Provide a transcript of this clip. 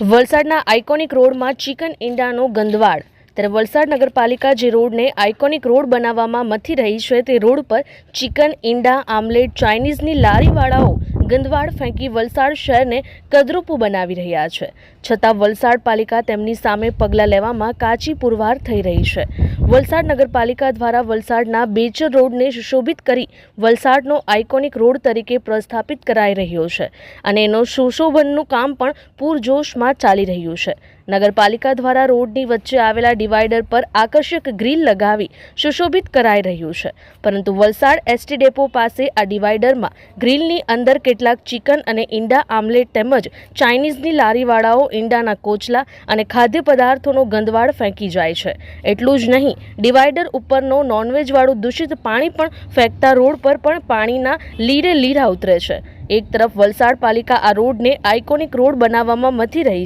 વલસાડના iconic રોડમાં chicken ઈંડાનો ગંદવાડ. ત્યારે વલસાડ નગરપાલિકા જે રોડને આઇકોનિક રોડ બનાવવામાં મથી રહી છે તે રોડ પર ચિકન ઈંડા, આમલેટ, ચાઇનીઝની લારીવાળાઓ ગંદવાડ ફેંકી વલસાડ શહેરને કદરૂપું બનાવી રહ્યા છે. છતાં વલસાડ પાલિકા તેમની સામે પગલાં લેવામાં કાચી પુરવાર થઈ રહી છે. વલસાડ નગરપાલિકા દ્વારા વલસાડના બેચર રોડને સુશોભિત કરી વલસાડનો આઇકોનિક રોડ તરીકે પ્રસ્થાપિત કરાઈ રહ્યો છે અને એનો સુશોભનનું કામ પણ પૂરજોશમાં ચાલી રહ્યું છે. નગરપાલિકા દ્વારા રોડની વચ્ચે આવેલા ડિવાઈડર પર આકર્ષક ગ્રીલ લગાવી સુશોભિત કરાઈ રહ્યું છે. પરંતુ વલસાડ એસટી ડેપો પાસે આ ડિવાઈડરમાં ગ્રીલની અંદર કેટલાક ચિકન અને ઈંડા, આમલેટ તેમજ ચાઇનીઝની લારીવાળાઓ, ઈંડાના કોચલા અને ખાદ્ય પદાર્થોનો ગંદવાડ ફેંકી જાય છે. એટલું જ નહીં ડિવાઈડર ઉપરનો નોનવેજવાળું દૂષિત પાણી પણ ફેંકતા રોડ પર પણ પાણીના લીરે લીરા ઉતરે છે. એક તરફ વલસાડ પાલિકા આ રોડને આઇકોનિક રોડ બનાવવામાં મથી રહી